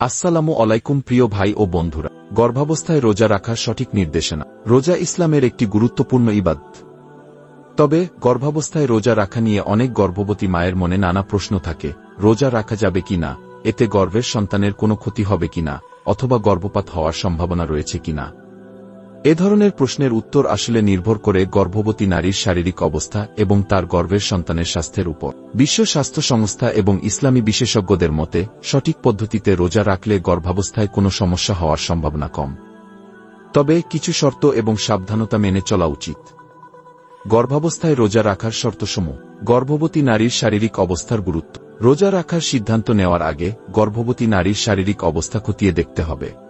আসসালামু আলাইকুম প্রিয় ভাই ও বন্ধুরা। গর্ভাবস্থায় রোজা রাখার সঠিক নির্দেশনা। রোজা ইসলামের একটি গুরুত্বপূর্ণ ইবাদ তবে, গর্ভাবস্থায় রোজা রাখা নিয়ে অনেক গর্ভবতী মায়ের মনে নানা প্রশ্ন থাকে, রোজা রাখা যাবে কিনা এতে গর্ভের সন্তানের কোনো ক্ষতি হবে কিনা অথবা গর্ভপাত হওয়ার সম্ভাবনা রয়েছে কিনা এ ধরনের প্রশ্নের উত্তর আসলে নির্ভর করে গর্ভবতী নারীর শারীরিক অবস্থা এবং তার গর্ভের সন্তানের স্বাস্থ্যের উপর। বিশ্ব স্বাস্থ্য সংস্থা এবং ইসলামী বিশেষজ্ঞদের মতে, সঠিক পদ্ধতিতে রোজা রাখলে গর্ভাবস্থায় কোনো সমস্যা হওয়ার সম্ভাবনা কম। তবে কিছু শর্ত এবং সাবধানতা মেনে চলা উচিত। গর্ভাবস্থায় রোজা রাখার শর্তসমূহ। গর্ভবতী নারীর শারীরিক অবস্থার গুরুত্ব। রোজা রাখার সিদ্ধান্ত নেওয়ার আগে গর্ভবতী নারীর শারীরিক অবস্থা খতিয়ে দেখতে হবে।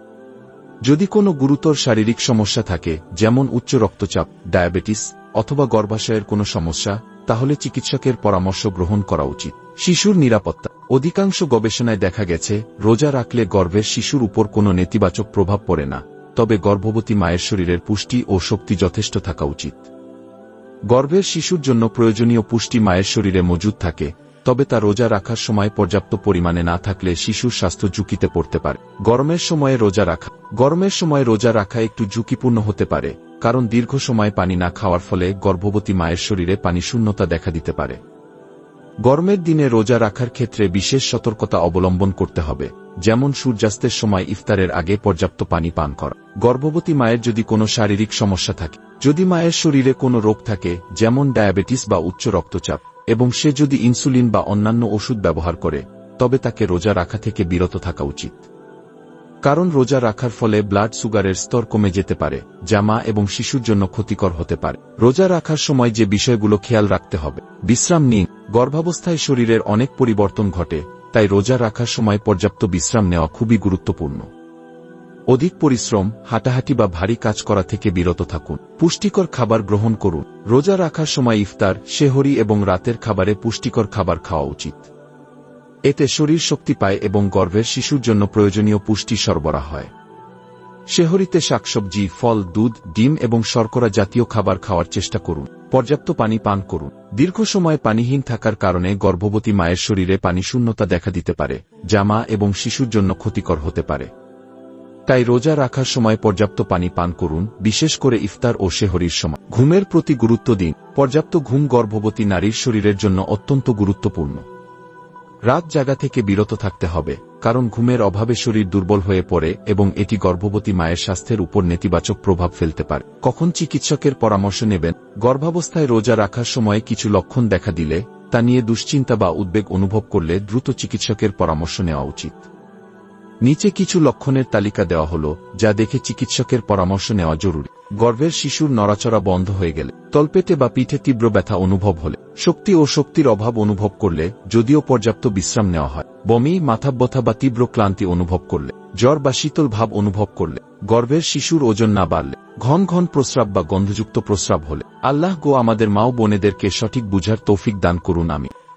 যদি কোনো গুরুতর শারীরিক সমস্যা থাকে, যেমন উচ্চ রক্তচাপ, ডায়াবেটিস, অথবা গর্ভাশয়ের কোনো সমস্যা, তাহলে চিকিৎসকের পরামর্শ গ্রহণ করা উচিত। শিশুর নিরাপত্তা। অধিকাংশ গবেষণায় দেখা গেছে, রোজা রাখলে গর্ভের শিশুর উপর কোনো নেতিবাচক প্রভাব পড়ে না, তবে গর্ভবতী মায়ের শরীরের পুষ্টি ও শক্তি যথেষ্ট থাকা উচিত। গর্ভের শিশুর জন্য প্রয়োজনীয় পুষ্টি মায়ের শরীরে মজুদ থাকে, তবে তা রোজা রাখার সময় পর্যাপ্ত পরিমাণে না থাকলে শিশুর স্বাস্থ্য ঝুঁকিতে পড়তে পারে। গরমের সময়ে রোজা রাখা গরমের সময় রোজা রাখা একটু ঝুঁকিপূর্ণ হতে পারে, কারণ দীর্ঘ সময় পানি না খাওয়ার ফলে গর্ভবতী মায়ের শরীরে পানি শূন্যতা দেখা দিতে পারে। গরমের দিনে রোজা রাখার ক্ষেত্রে বিশেষ সতর্কতা অবলম্বন করতে হবে, যেমন সূর্যাস্তের সময় ইফতারের আগে পর্যাপ্ত পানি পান করা। গর্ভবতী মায়ের যদি কোনো শারীরিক সমস্যা থাকে, যদি মায়ের শরীরে কোনো রোগ থাকে, যেমন ডায়াবেটিস বা উচ্চ রক্তচাপ, এবং সে যদি ইনসুলিন বা অন্যান্য ওষুধ ব্যবহার করে, তবে তাকে রোজা রাখা থেকে বিরত থাকা উচিত। কারণ রোজা রাখার ফলে ব্লাড সুগারের স্তর কমে যেতে পারে, যা মা এবং শিশুর জন্য ক্ষতিকর হতে পারে। রোজা রাখার সময় যে বিষয়গুলো খেয়াল রাখতে হবে। বিশ্রাম নিন। গর্ভাবস্থায় শরীরের অনেক পরিবর্তন ঘটে, তাই রোজা রাখার সময় পর্যাপ্ত বিশ্রাম নেওয়া খুবই গুরুত্বপূর্ণ। অধিক পরিশ্রম, হাঁটাহাঁটি বা ভারী কাজ করা থেকে বিরত থাকুন। পুষ্টিকর খাবার গ্রহণ করুন। রোজা রাখার সময় ইফতার শেহরি এবং রাতের খাবারে পুষ্টিকর খাবার খাওয়া উচিত। এতে শরীর শক্তি পায় এবং গর্ভের শিশুর জন্য প্রয়োজনীয় পুষ্টি সরবরাহ হয়। শেহরিতে শাকসবজি, ফল, দুধ, ডিম এবং শর্করা জাতীয় খাবার খাওয়ার চেষ্টা করুন। পর্যাপ্ত পানি পান করুন। দীর্ঘ সময় পানিহীন থাকার কারণে গর্ভবতী মায়ের শরীরে পানি শূন্যতা দেখা দিতে পারে, যা মা এবং শিশুর জন্য ক্ষতিকর হতে পারে। তাই রোজা রাখার সময় পর্যাপ্ত পানি পান করুন, বিশেষ করে ইফতার ও শেহরির সময়। ঘুমের প্রতি গুরুত্ব দিন। পর্যাপ্ত ঘুম গর্ভবতী নারীর শরীরের জন্য অত্যন্ত গুরুত্বপূর্ণ। রাত জাগা থেকে বিরত থাকতে হবে, কারণ ঘুমের অভাবে শরীর দুর্বল হয়ে পড়ে এবং এটি গর্ভবতী মায়ের স্বাস্থ্যের উপর নেতিবাচক প্রভাব ফেলতে পারে। কখন চিকিৎসকের পরামর্শ নেবেন? গর্ভাবস্থায় রোজা রাখার সময় কিছু লক্ষণ দেখা দিলে, তা নিয়ে দুশ্চিন্তা বা উদ্বেগ অনুভব করলে দ্রুত চিকিৎসকের পরামর্শ নেওয়া উচিত। নিচে কিছু লক্ষণের তালিকা দেওয়া হল, যা দেখে চিকিৎসকের পরামর্শ নেওয়া জরুরি। গর্ভের শিশুর নড়াচড়া বন্ধ হয়ে গেলে, তলপেটে বা পিঠে তীব্র ব্যথা অনুভব হলে, শক্তি ও শক্তির অভাব অনুভব করলে, যদিও পর্যাপ্ত বিশ্রাম নেওয়া হয়। বমি, মাথাব্যথা বা তীব্র ক্লান্তি অনুভব করলে, জ্বর বা শীতল ভাব অনুভব করলে, গর্ভের শিশুর ওজন না বাড়লে, ঘন ঘন প্রস্রাব বা গন্ধযুক্ত প্রস্রাব হলে, আল্লাহ গো আমাদের মাও বোনেদেরকে সঠিক বুঝার তৌফিক দান করুন আমি